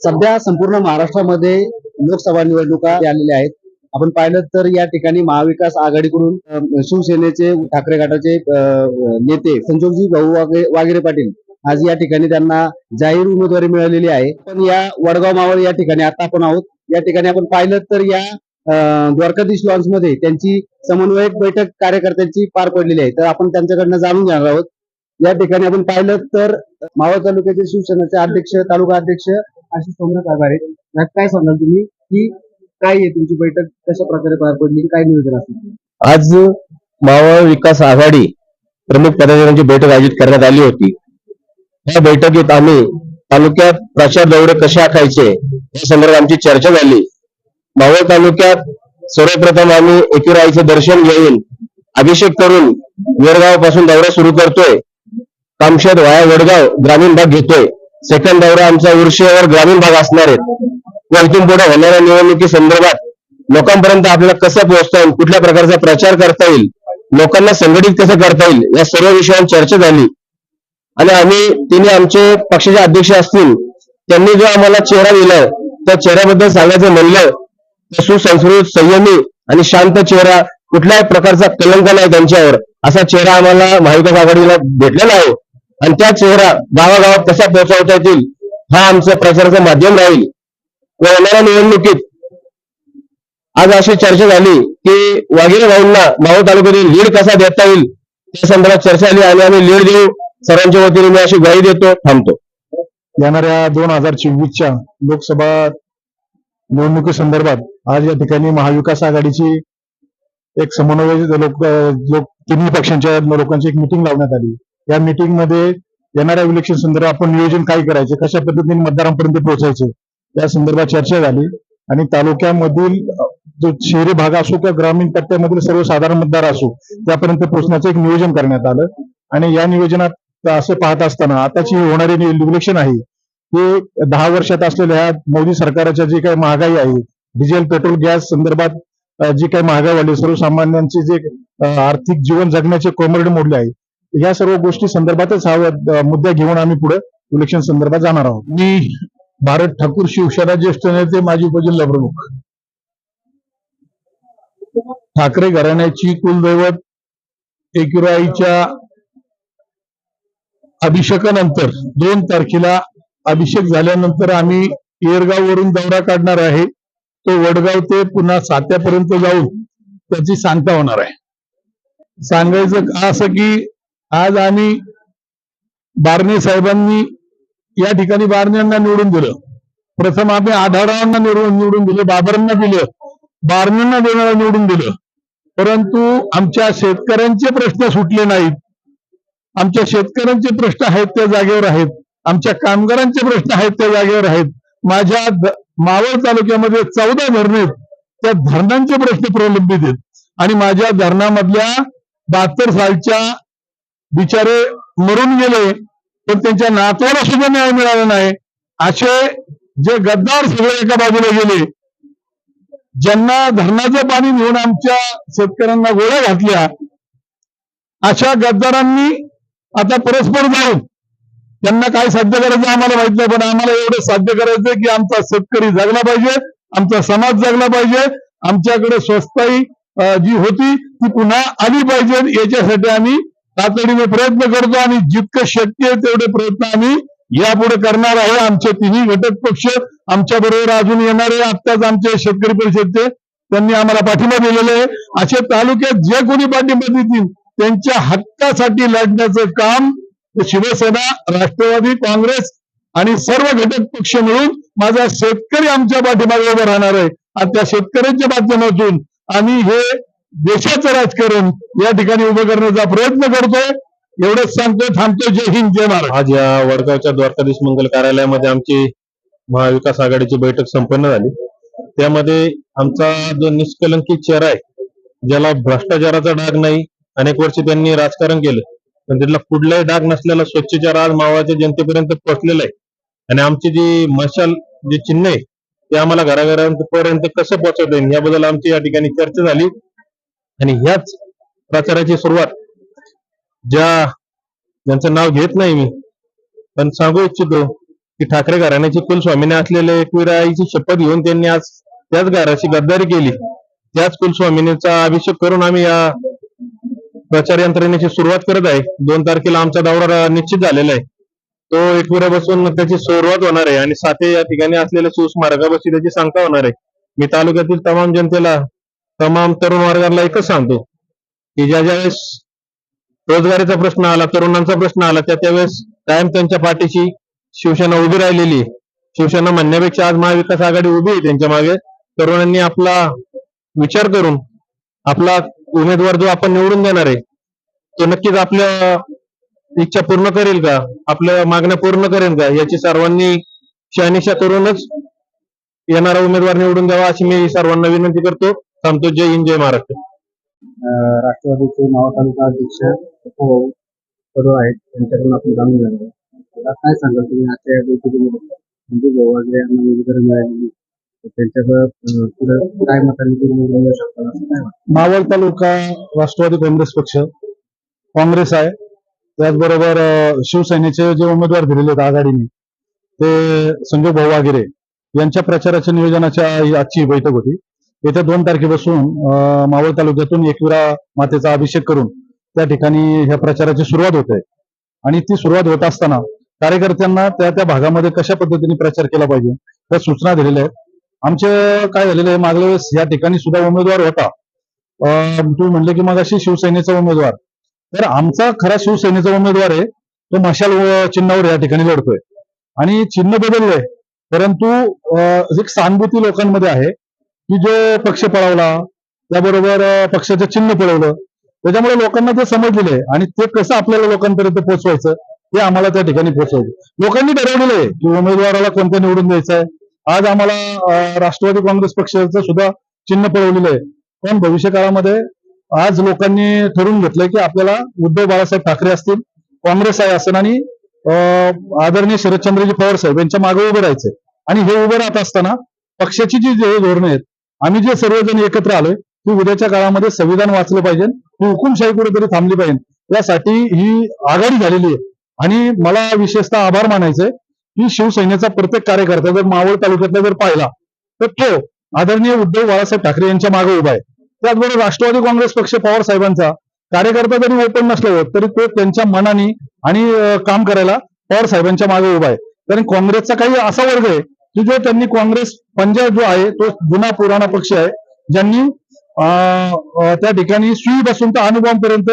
सध्या संपूर्ण महाराष्ट्रामध्ये लोकसभा निवडणुका आलेल्या आहेत आपण पाहिलं तर या ठिकाणी महाविकास आघाडीकडून शिवसेनेचे ठाकरे गटाचे नेते संजोगजी भाऊ वागेरे वागिरे पाटील आज या ठिकाणी त्यांना जाहीर उमेदवारी मिळालेली आहे. पण या वडगाव मावळ या ठिकाणी आता आपण आहोत. या ठिकाणी आपण पाहिलं तर या द्वारकाधीश लॉन्समध्ये त्यांची समन्वयक बैठक कार्यकर्त्यांची पार पडलेली आहे. तर आपण त्यांच्याकडनं जाणून घेणार आहोत. या ठिकाणी आपण पाहिलं तर मावळ तालुक्याचे शिवसेनेचे अध्यक्ष तालुका अध्यक्ष आशिष सोमनाथ आभारे यात काय सांगाल तुम्ही? की काय आहे तुमची बैठक? कशा प्रकारे पार पडली? काय नियोजन असेल? आज मावळ विकास आघाडी प्रमुख पदाधिकाऱ्यांची बैठक आयोजित करण्यात आली होती. या बैठकीत आम्ही तालुक्यात प्रचार दौरे कसे आखायचे या संदर्भात आमची चर्चा झाली. मावळ तालुक्यात सर्वप्रथम आम्ही एकुराईचे दर्शन घेऊन अभिषेक करून वेरगावपासून दौरा सुरू करतोय. कामशेत वाया वडगाव ग्रामीण भाग घेतोय. सेकंड दौरा आमचा उर्शेवर ग्रामीण भाग असणार आहेत व पुढे होणाऱ्या निवडणुकी संदर्भात लोकांपर्यंत आपल्याला कसं पोहोचता येईल कुठल्या प्रकारचा प्रचार करता येईल लोकांना संघटित कसं करता येईल या सर्व विषयांवर चर्चा झाली. आणि आम्ही तिने आमचे पक्षाचे अध्यक्ष असतील त्यांनी जो आम्हाला चेहरा दिलाय त्या चेहऱ्याबद्दल सांगायचं म्हणलं तर सुसंस्कृत संयमी आणि शांत चेहरा कुठल्याही प्रकारचा कलंक नाही त्यांच्यावर. असा चेहरा आम्हाला महाविकास आघाडीला भेटलेला आहे. आणि त्या चेहरा गावागावात कशा पोहोचवता येतील हा आमचं प्रचाराचं माध्यम राहील. व येणाऱ्या निवडणुकीत आज अशी चर्चा झाली की वाघिरे भाऊंना मावळ तालुक्यातील लीड कसा देता येईल त्या संदर्भात चर्चा झाली आणि आम्ही लीड देऊ. सर्वांच्या वतीने मी अशी ग्वाही देतो थांबतो. येणाऱ्या दोन हजार चोवीसच्या लोकसभा निवडणुकी संदर्भात आज या ठिकाणी महाविकास आघाडीची एक समन्वय लोक लोक तिन्ही पक्षांच्या लोकांची एक मिटिंग लावण्यात आली. या मिटिंगमध्ये येणाऱ्या इलेक्शन संदर्भात आपण नियोजन काय करायचे? कशा पद्धतीने मतदारांपर्यंत पोहोचायचे? या संदर्भात चर्चा झाली. आणि तालुक्यामधील जो शहरी भाग असो किंवा ग्रामीण पट्ट्यामधील सर्वसाधारण मतदार असो त्यापर्यंत पोहोचण्याचं एक नियोजन करण्यात आलं. आणि या नियोजनात असं पाहत असताना आताची होणारी इलेक्शन आहे हे दहा वर्षात असलेल्या मोदी सरकारच्या जी काही महागाई आहे डिझेल पेट्रोल गॅस संदर्भात जी काही महागाई वाढली सर्वसामान्यांचे जे आर्थिक जीवन जगण्याचे कोमरडे मोडले आहे ह्या सर्व गोष्टी संदर्भातच हा मुद्दा घेऊन आम्ही पुढे इलेक्शन संदर्भात जाणार आहोत. मी भारत ठाकूर शिवसेना ज्येष्ठ नेते माजी उपजिल्हा प्रमुख. ठाकरे घराण्याची कुलदैवत एकिराईच्या अभिषेकानंतर दोन तारखेला अभिषेक झाल्यानंतर आम्ही येरगाव वरून दौरा काढणार आहे. तो वडगाव ते पुन्हा सात्यापर्यंत जाऊन त्याची सांगता होणार आहे. सांगायचं का असं की आज आम्ही बारणे साहेबांनी या ठिकाणी बारण्यांना निवडून दिलं. प्रथम आम्ही आढावांना निवडून निवडून दिलं बाबरांना दिलं बारण्यांना देणारा निवडून दिलं. परंतु आमच्या शेतकऱ्यांचे प्रश्न सुटले नाहीत. आमच्या शेतकऱ्यांचे प्रश्न आहेत त्या जागेवर आहेत. आमच्या कामगारांचे प्रश्न आहेत त्या जागेवर आहेत. माझ्या मावळ तालुक्यामध्ये चौदा धरणे त्या धरणांचे प्रश्न प्रलंबित आहेत. आणि माझ्या धरणामधल्या बहात्तर सालच्या बिचारे मरून गेले पण त्यांच्या नातवाला सुद्धा न्याय मिळाला नाही. असे जे गद्दार सगळे एका बाजूला गेले ज्यांना धरणाचं पाणी घेऊन आमच्या शेतकऱ्यांना गोळ्या घातल्या अशा गद्दारांनी आता परस्पर जाऊन त्यांना काय साध्य करायचं आम्हाला माहीत नाही पण आम्हाला एवढं साध्य करायचं की आमचा शेतकरी जगला पाहिजे आमचा समाज जगला पाहिजे आमच्याकडे स्वस्ताई जी होती ती पुन्हा आली पाहिजे याच्यासाठी आम्ही तातडीने प्रयत्न करतो आणि जितकं शक्य आहे तेवढे प्रयत्न आम्ही यापुढे करणार आहे. आमचे तिन्ही घटक पक्ष आमच्या बरोबर अजून येणारे आत्ताच आमचे शेतकरी परिषदचे त्यांनी आम्हाला पाठिंबा दिलेला आहे. असे तालुक्यात जे कोणी पाठिंबा देतील त्यांच्या हक्कासाठी लढण्याचं काम शिवसेना राष्ट्रवादी काँग्रेस आणि सर्व घटक पक्ष मिळून माझा शेतकरी आमच्या पाठीमागे उभा राहणार आहे. आणि त्या शेतकऱ्यांच्या माध्यमातून आम्ही हे देशाचं राजकारण या ठिकाणी उभं करण्याचा प्रयत्न करतोय. एवढंच सांगतोय थांबतोय. जय हिंद जय महाराज आज या वडगावच्या द्वारकाधीश मंगल कार्यालयामध्ये आमची महाविकास आघाडीची बैठक संपन्न झाली. त्यामध्ये आमचा जो निष्कलंकित चेहरा आहे ज्याला भ्रष्टाचाराचा डाग नाही अनेक वर्ष त्यांनी राजकारण केलं. पण त्याला कुठलाही डाग नसलेला स्वच्छ चेहरा आज मावळाच्या जनतेपर्यंत पोहोचलेला आहे. आणि आमची जी मशाल जे चिन्ह आहे ते आम्हाला घराघरापर्यंत कसं पोहोचवता येईल याबद्दल आमची या ठिकाणी चर्चा झाली. आणि ह्याच प्रचाराची सुरुवात ज्या ज्यांचं नाव घेत नाही मी पण सांगू इच्छितो की ठाकरे घराण्याची कुलस्वामीने असलेल्या एकविराईची शपथ घेऊन त्यांनी आज त्याच घराची गद्दारी केली. त्याच कुलस्वामिनीचा अभिषेक करून आम्ही या प्रचार यंत्रणेची सुरुवात करत आहे. दोन तारखेला आमचा दौरा निश्चित झालेला आहे. तो एकविरा बसून त्याची सुरुवात होणार आहे आणि साथे या ठिकाणी असलेल्या शिवस्मारकापाशी त्याची सांगता होणार आहे. मी तालुक्यातील तमाम जनतेला तमाम तरुण वर्गाला एकच सांगतो की ज्या ज्यावेळेस रोजगारीचा प्रश्न आला तरुणांचा प्रश्न आला त्या त्यावेळेस कायम त्यांच्या पाठीशी शिवसेना उभी राहिलेली आहे. शिवसेना म्हणण्यापेक्षा आज महाविकास आघाडी उभी आहे त्यांच्या मागे. तरुणांनी आपला विचार करून आपला उमेदवार जो आपण निवडून देणार आहे तो नक्कीच आपल्या इच्छा पूर्ण करेल का? आपल्या मागण्या पूर्ण करेल का? याची सर्वांनी शहानिशा करूनच येणारा उमेदवार निवडून द्यावा अशी मी सर्वांना विनंती करतो. थांबतो जय हिंद जय महाराष्ट्र. राष्ट्रवादीचे मावळ तालुका अध्यक्ष भाऊ कदम आहेत. त्यांच्याकडून आपण जाणून घेणार आहोत. काय सांगाल तुम्ही? आजच्या या बैठकीमध्ये म्हणजे भाऊ वगैरे यांना उमेदवारी मिळालेली काय मतांनी तुम्ही शकता? मावळ तालुका राष्ट्रवादी काँग्रेस पक्ष काँग्रेस आहे. त्याचबरोबर शिवसेनेचे जे उमेदवार दिलेले आहेत आघाडीने ते संजय भाऊ वागिरे यांच्या प्रचाराच्या नियोजनाच्या ही आजची बैठक होती. येत्या दोन तारखेपासून मावळ तालुक्यातून एकविरा मातेचा अभिषेक करून त्या ठिकाणी ह्या प्रचाराची सुरुवात होते आणि ती सुरुवात होत असताना कार्यकर्त्यांना त्या त्या भागामध्ये कशा पद्धतीने प्रचार केला पाहिजे त्या सूचना दिलेल्या आहेत. आमचे काय झालेलं आहे मागल्या वेळेस या ठिकाणी सुद्धा उमेदवार होता. अं, तुम्ही म्हणले की मग अशी शिवसेनेचा उमेदवार. तर आमचा खरा शिवसेनेचा उमेदवार आहे तो मशाल चिन्हावर या ठिकाणी लढतोय. आणि चिन्ह बदललंय परंतु अं, एक सहानुभूती लोकांमध्ये आहे. की जो पक्ष पळवला त्याबरोबर पक्षाचं चिन्ह पळवलं त्याच्यामुळे लोकांना ते समजलेलं आहे. आणि ते कसं आपल्याला लोकांपर्यंत पोहोचवायचं ते आम्हाला त्या ठिकाणी पोहोचवायचं लोकांनी ठरवलेलं आहे की उमेदवाराला कोणत्या निवडून द्यायचं आहे. आज आम्हाला राष्ट्रवादी काँग्रेस पक्षाचं सुद्धा चिन्ह पळवलेलं आहे. पण भविष्य काळामध्ये आज लोकांनी ठरवून घेतलंय की आपल्याला उद्धव बाळासाहेब ठाकरे असतील काँग्रेस आहे असं आणि आदरणीय शरदचंद्रजी पवार साहेब यांच्या मागे उभे राहायचंय. आणि हे उभे राहत असताना पक्षाची जी धोरणं आहेत आम्ही जे सर्वजण एकत्र आलोय की उद्याच्या काळामध्ये संविधान वाचलं पाहिजे ही हुकुमशाही कुठेतरी थांबली पाहिजे. यासाठी ही आघाडी झालेली आहे. आणि मला विशेषतः आभार मानायचंय की शिवसेनेचा प्रत्येक कार्यकर्ता जर मावळ तालुक्यातला जर पाहिला तर तो आदरणीय उद्धव बाळासाहेब ठाकरे यांच्या मागे उभा आहे. त्याचबरोबर राष्ट्रवादी काँग्रेस पक्ष पवार साहेबांचा कार्यकर्ता जरी ओपन नसला तरी तो त्यांच्या मनाने आणि काम करायला पवार साहेबांच्या मागे उभा आहे. कारण काँग्रेसचा काही असा वर्ग आहे की जो त्यांनी काँग्रेस पंजाब जो आहे तो जुना पुराणा पक्ष आहे ज्यांनी अं, त्या ठिकाणी सुई बसून तर अनुभवांपर्यंत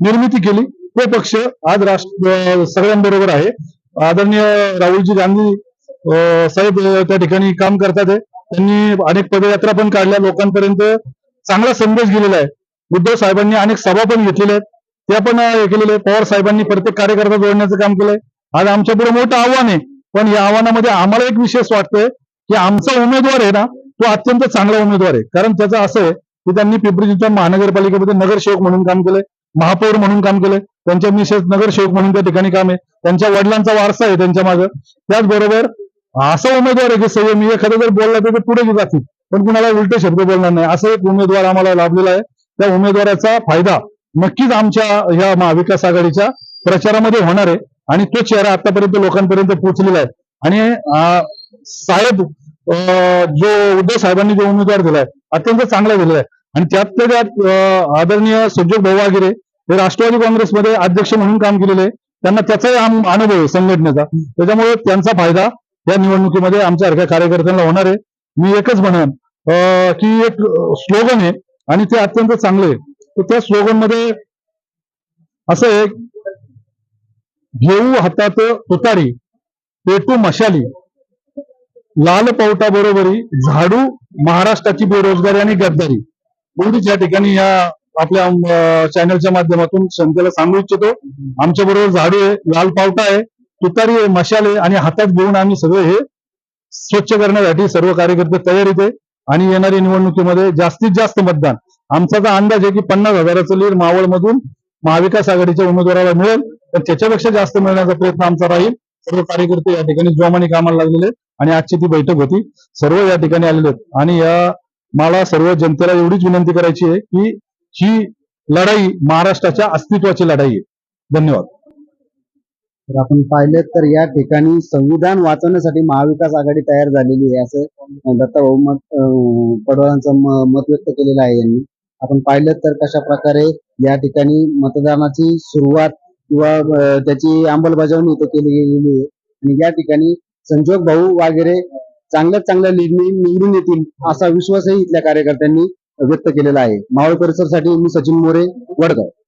निर्मिती केली. तो पक्ष आज राष्ट्र सगळ्यांबरोबर आहे. आदरणीय राहुलजी गांधी साहेब त्या ठिकाणी काम करतात आहे. त्यांनी अनेक पदयात्रा पण काढल्या. लोकांपर्यंत चांगला संदेश गेलेला आहे. उद्धव साहेबांनी अनेक सभा पण घेतलेल्या आहेत. त्या पण हे केलेले पवार साहेबांनी प्रत्येक कार्यकर्ता जोडण्याचं काम केलंय. आज आमच्या पुढे मोठं आव्हान आहे. पण या आव्हानामध्ये आम्हाला एक विशेष वाटतंय की आमचा उमेदवार आहे ना तो अत्यंत चांगला उमेदवार आहे. कारण त्याचं असं आहे की त्यांनी पिंपरी चिंचवड महानगरपालिकेमध्ये नगरसेवक म्हणून काम केलंय महापौर म्हणून काम केलंय त्यांच्या मिसेस नगरसेवक म्हणून त्या ठिकाणी काम आहे त्यांच्या वडिलांचा वारसा आहे त्यांच्या मागे. त्याचबरोबर असा उमेदवार आहे की संयमी एखादा जर बोलला तर ते पुढे जातील पण कुणाला उलटे शब्द बोलणार नाही. असं एक उमेदवार आम्हाला लाभलेला आहे. त्या उमेदवाराचा फायदा नक्कीच आमच्या ह्या महाविकास आघाडीच्या प्रचारामध्ये होणार आहे. आणि तो चेहरा आतापर्यंत लोकांपर्यंत पोहोचलेला आहे. आणि साहेब जो उद्धव साहेबांनी जो उमेदवार दिलाय अत्यंत चांगला दिलेला आहे आणि त्यात त्यात आदरणीय संजोग भाऊ हे राष्ट्रवादी काँग्रेसमध्ये अध्यक्ष म्हणून काम केलेले आहे त्यांना त्याचाही अनुभव आहे संघटनेचा. त्याच्यामुळे त्यांचा फायदा या निवडणुकीमध्ये आमच्यासारख्या कार्यकर्त्यांना होणार आहे. मी एकच म्हणेन अं, की एक स्लोगन आहे आणि ते अत्यंत चांगले आहे. तर त्या स्लोगनमध्ये असं आहे घेऊ हातात तुतारी पेटू मशाली लाल पावटा बरोबरी झाडू महाराष्ट्राची बेरोजगारी आणि गद्दारी. एवढीच या ठिकाणी या आपल्या चॅनलच्या माध्यमातून संतेला सांगू इच्छितो. आमच्या बरोबर झाडू आहे लाल पावटा आहे तुतारी आहे मशाल आहे आणि हातात घेऊन आम्ही सगळे हे स्वच्छ करण्यासाठी सर्व कार्यकर्ते तयारीत आहे. आणि येणाऱ्या निवडणुकीमध्ये जास्तीत जास्त मतदान. आमचा अंदाज आहे की पन्नास हजाराचं लीड मावळमधून महाविकास आघाडीच्या उमेदवाराला मिळेल. तर त्याच्यापेक्षा जास्त मिळण्याचा प्रयत्न आमचा राहील. सर्व कार्यकर्ते या ठिकाणी जोमाने कामाला लागलेले आणि आजची ती बैठक होती. सर्व या ठिकाणी आलेले आहेत. आणि या मला सर्व जनतेला एवढीच विनंती करायची आहे की ही लढाई महाराष्ट्राच्या अस्तित्वाची लढाई आहे. धन्यवाद. तर आपण पाहिलं तर या ठिकाणी संविधान वाचवण्यासाठी महाविकास आघाडी तयार झालेली आहे असं दत्ताभाऊ मत अं, पडवळांचं म- मत व्यक्त केलेलं आहे यांनी. आपण पाहिलं तर कशा प्रकारे या ठिकाणी मतदानाची सुरुवात किंवा त्याची अंमलबजावणी इथे केली गेलेली आहे. आणि या ठिकाणी संजोग भाऊ वगैरे चांगल्यात चांगल्या लीडनी निवडून येतील असा विश्वासही इथल्या कार्यकर्त्यांनी व्यक्त केलेला आहे. मावळ परिसरसाठी मी सचिन मोरे वडगाव.